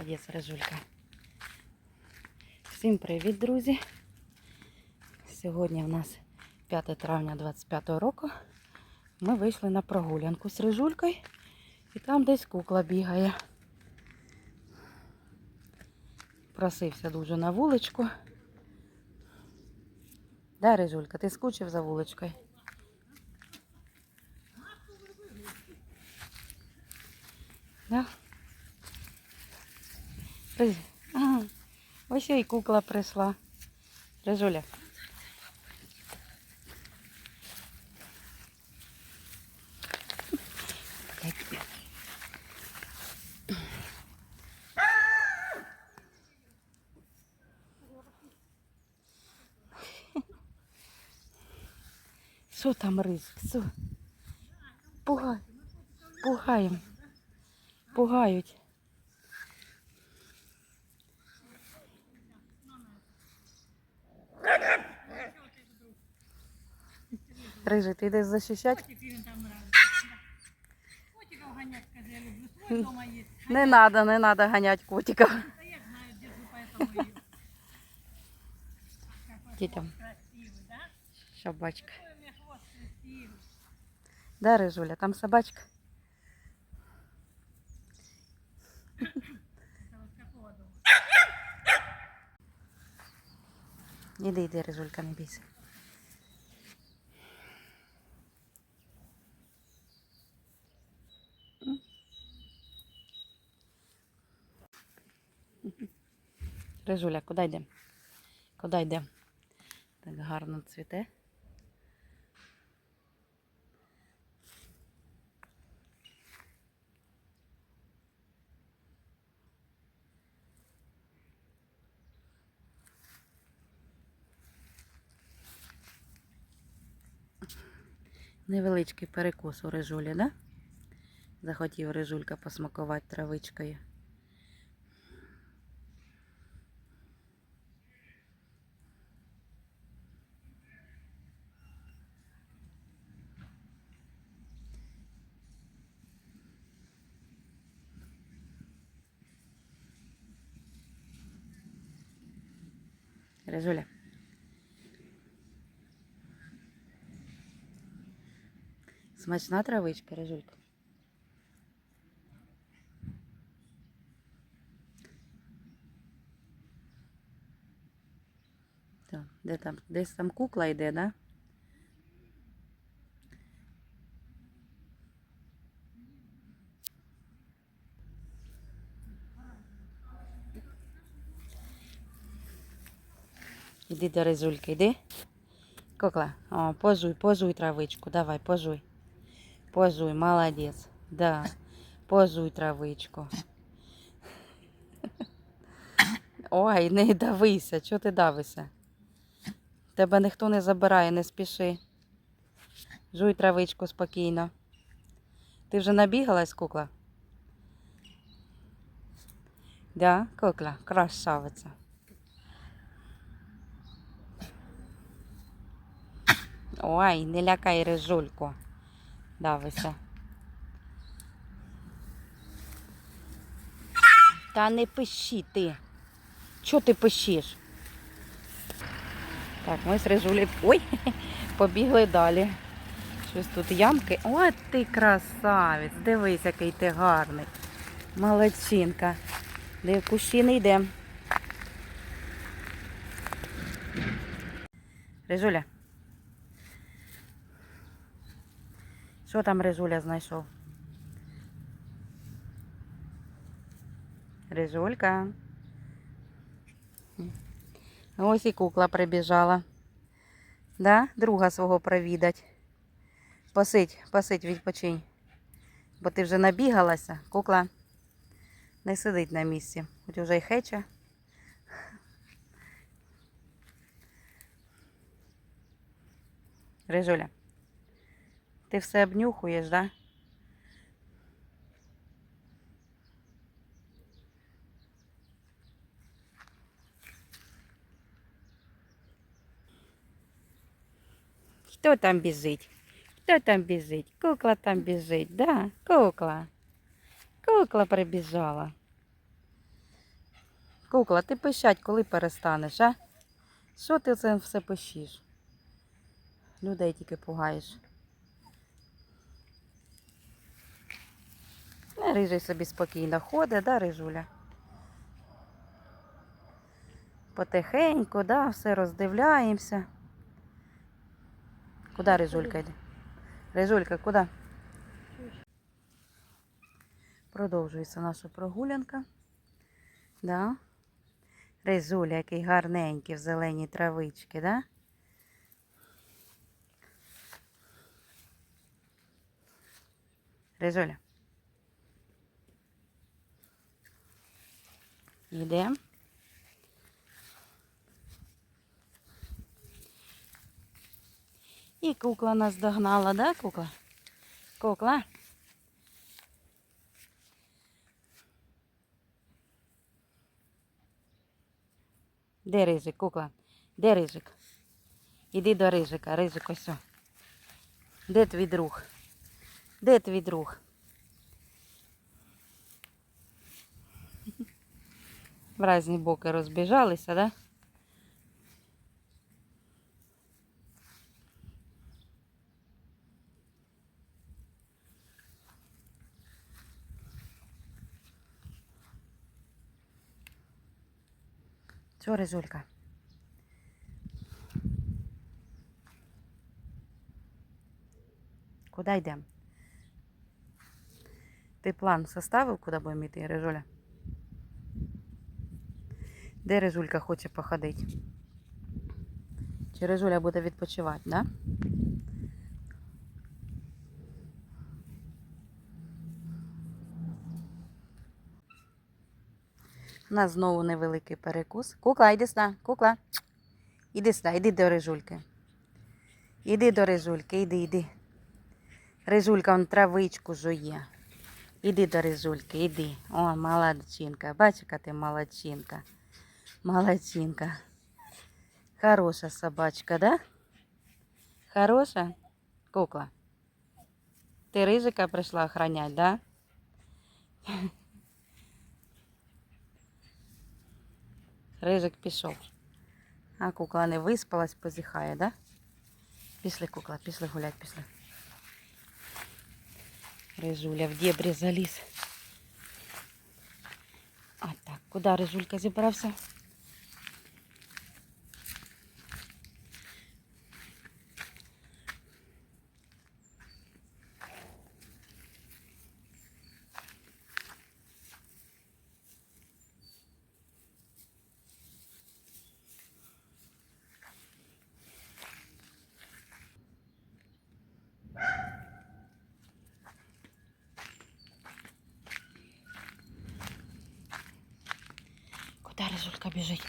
Молодець, Рижулька. Всім привіт, друзі. Сьогодні в нас 5 травня 25 року. Ми вийшли на прогулянку з Рижулькою. І там десь кукла бігає. Просився дуже на вуличку. Да, Рижулька, ти скучив за вуличкою? Да? Риж- Ага. Ось і кукла прийшла. Дай. Що там ризик? Що? Пугай. Пугаємо. Пугають. Рижий, ти йдеш захищати? Котиков гонять, скажи, я люблю. Свой дома есть. Не треба, не треба ганяти котика. Да я знаю, держу, поэтому и Дітям. красивый, да? Собачка. Ой, у меня хвост красивый. Да, Рижуля, там собачка. Это вот какого дома? Іди, іди, Рижулька, не бійся. Рижуля, куди йдемо? Куди йдемо? Так гарно цвіте. Невеличкий перекус у рижулі, да? Захотів рижулька посмакувати травичкою. Рижуля. Смачна травичка, режулька. Де там? Десь там кукла йде, да? Іди до Рижульки, йди. Кукла, о, позуй, позуй травичку, давай, позуй. Позуй, молодець. Да. Позуй травичку. Ой, не давися, чого ти давишся? Тебе ніхто не забирає, не спіши. Жуй травичку спокійно. Ти вже набігалась, кукла? Да, кукла, красавиця. Ой, не лякай рижульку. Давися. Та не пиши ти. Чого ти пишеш? Так, ми з рижулі. Ой, побігли далі. Щось тут ямки. О, ти красавець. Дивись, який ти гарний. Молодчинка. Де в кущі не йдемо. Рижуля. Що там Рижуля знайшов? Рижулька. Ось і кукла прибіжала. Да? Друга свого провідать. Посидь, посидь, відпочинь. Бо ти вже набігалася, кукла не сидить на місці. Хоч вже й хеча. Рижуля. Ти все обнюхуєш, да? Хто там біжить? Хто там біжить? Кукла там біжить, да? Кукла. Кукла прибіжала. Кукла, ти пищать, коли перестанеш, а? Що ти це все пищиш? Людей тільки пугаєш. Рижий собі спокійно ходить, да, Рижуля? Потихеньку, да, все роздивляємося. Куди Рижулька йде? Рижулька, куди? Продовжується наша прогулянка. Да? Рижуля, який гарненький в зеленій травичці, да? Рижуля. Йдемо. І кукла нас догнала, да, кукла? Кукла? Де рижик, кукла? Де рижик? Іди до рижика, рижик ось. Де твій друг? Де твій друг? В різні боки розбіжалися, да? Чого, Рижулька? Куди йдемо? Ти план составив, куди будемо йти, Рижуля? Де Рижулька хоче походити? Чи Рижуля буде відпочивати, да? У нас знову невеликий перекус. Кукла, йди сюди, кукла. Іди сюди, іди до Рижульки. Іди до Рижульки, іди, іди. Рижулька он травичку жує. Іди до Рижульки, іди. О, молодчинка. Бачиш, яка ти молодчинка. Молодчинка. Хороша собачка, да? Хороша? Кукла. Ти рижика прийшла охранять, да? Рижик пішов. А кукла не виспалась, позіхає, да? Пішли, кукла, пішли гулять, пішли. Рижуля в дебрі заліз. А так, куди Рижулька зібрався? Куди бежит.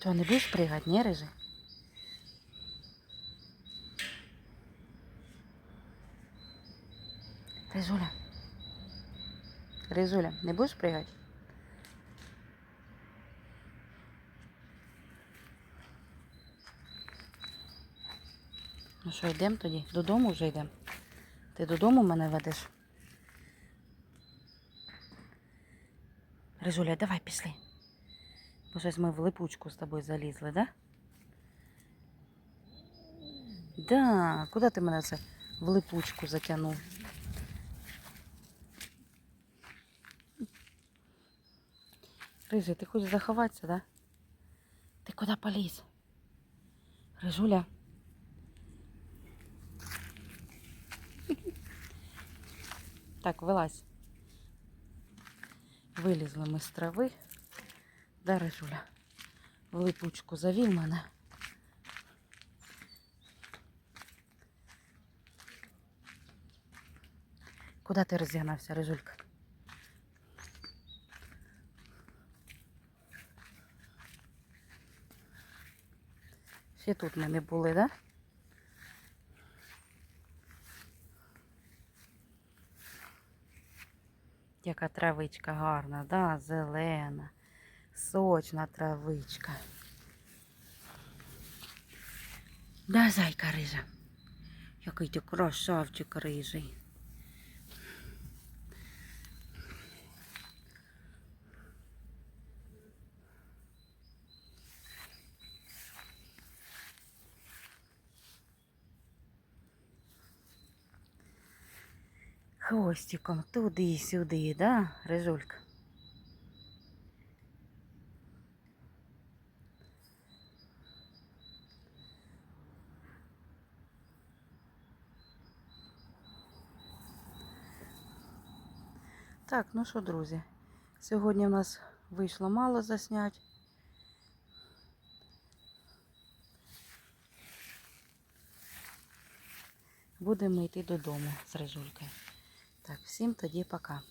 Что, не будешь прыгать, не, рыжий? Рыжуля. Рыжуля, не будешь прыгать? Ну що, йдемо тоді? Додому вже йдемо. Ти додому мене ведеш? Рижуля, давай пішли. Бо щось ми в липучку з тобою залізли, да? Да, куди ти мене це в липучку затягнув? Рижий, ти хочеш заховатися, да? Ти куди поліз? Рижуля. Так, вилазь. Вилізли ми з трави. Дари Жуля. В липучку завів мене. Куди ти розігнався, Рижулька? Ще тут ми не були, так? Да? Яка травичка гарна, да, зелена сочна травичка. Да, зайка рижа. Який ти красавчик рижий. Хвостиком туди-сюди, да, Рижулька? Так, ну що, друзі, сьогодні в нас вийшло мало заснять. Будемо йти додому з Режулькою. Так, всім тоді пока.